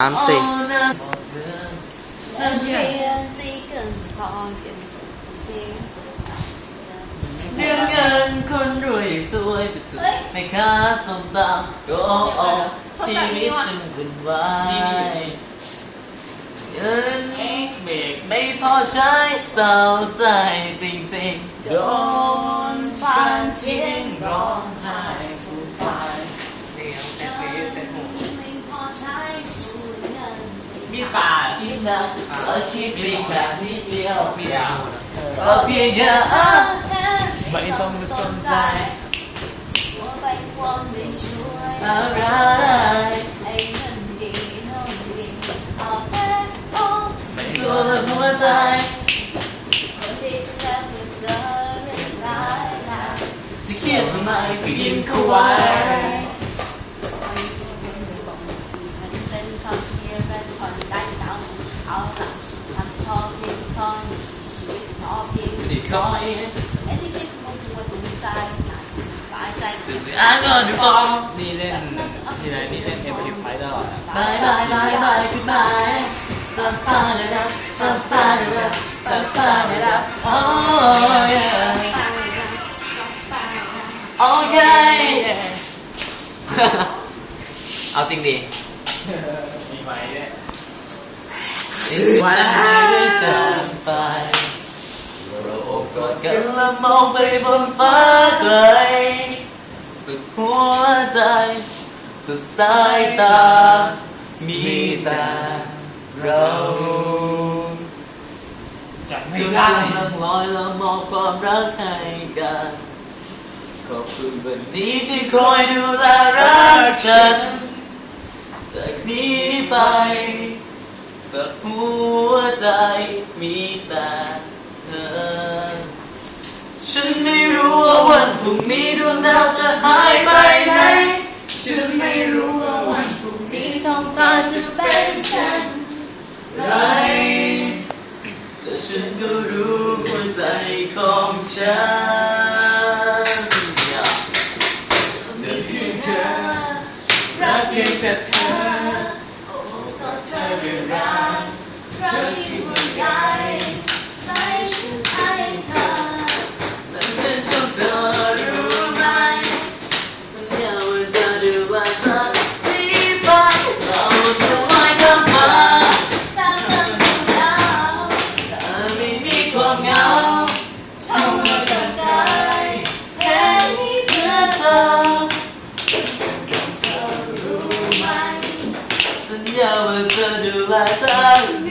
สามสี่ Ân thiên chỉ cần thọ tiền chỉ เรื่องเงินคนรวยสวยไปถึงในค้าสมตำก็ออกชีวิตฉันวุ่นวายเงินเบรกไม่พอใช้เศร้าใจจริงๆโดนฟัน มีป่าคิดนะแล้วคิดจริแบบนิดเดียวเพียงก็เพียงแค่อ้าไม่ต้องมาสนใจว่าไปความได้ช่วยอะไรไอ้เงินดีน้องดีเอาไปโอ้ไม่กลัวหัวใจคนที่แล้วเพื่อเจอเรื่องร้ายนะจะเครียดทำไมก็ยิ้มเข้าไว้ มันเป็นคำที่เป็นคนได้ดาวเอาหลังทำพอเพียงพอชีวิตพอเพียงไม่ได้อยไอ้ที่คิดมันกลัวตุ้มใจหนักสายใจตื่นตื่นอ่านก่อนฟองนี่เล่นที่ไหนนี่เล่นเอ็มพีไฟตลอดบายบายบายบายคือบายจับตาเลยนะจับตาเลยนะจับตาเลยนะโอ้ยโอเคเอาจริงดิ มีไหมเนี่ยวันไม่ได้สานไปเราโอบกอดกันและมองไปบนฟ้าไกลสุดหัวใจ สุดสายตา มีแต่เราจับไม่ดูได้กำลังลอยและมองความรักให้กันขอบคุณวันนี้ที่คอยดูแลรักฉันจาก นี้ไปสักหัวใจมีแต่เธอ ฉันไม่รู้ว่าวันพรุ่งนี้ดวงดาวจะหายไปไหน ฉันไม่รู้ว่าวันพรุ่งนี้ท้องฟ้าจะเป็นฉันไรแต่ฉันก็รู้หัวใจของฉันจะเพียงเธอรักเพียงแต่เธอ เธอ